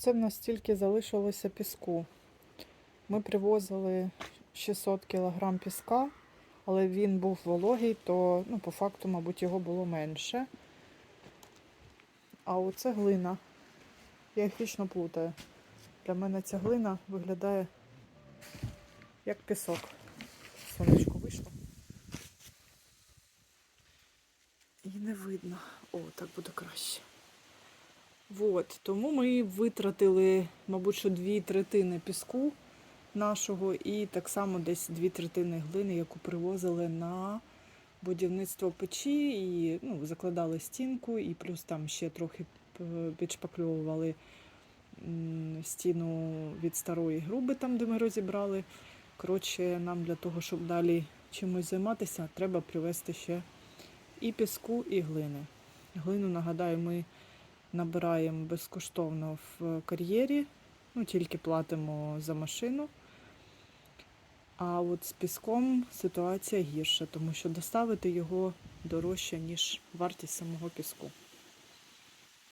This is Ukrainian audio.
Оце в нас тільки залишилося піску. Ми привозили 600 кг піска, але він був вологий, то ну, по факту, мабуть, його було менше. А оце глина. Я їх вічно плутаю. Для мене ця глина виглядає як пісок. Сонечко вийшло. І не видно. О, так буде краще. Вот, тому ми витратили, мабуть, що дві третини піску нашого і так само десь дві третини глини, яку привозили на будівництво печі, і ну, закладали стінку, і плюс там ще трохи п- підшпакльовували стіну від старої груби, там, де ми розібрали. Коротше, нам для того, щоб далі чимось займатися, треба привезти ще і піску, і глини. Глину, нагадаю, ми набираємо безкоштовно в кар'єрі, ну тільки платимо за машину. А от з піском ситуація гірша, тому що доставити його дорожче, ніж вартість самого піску.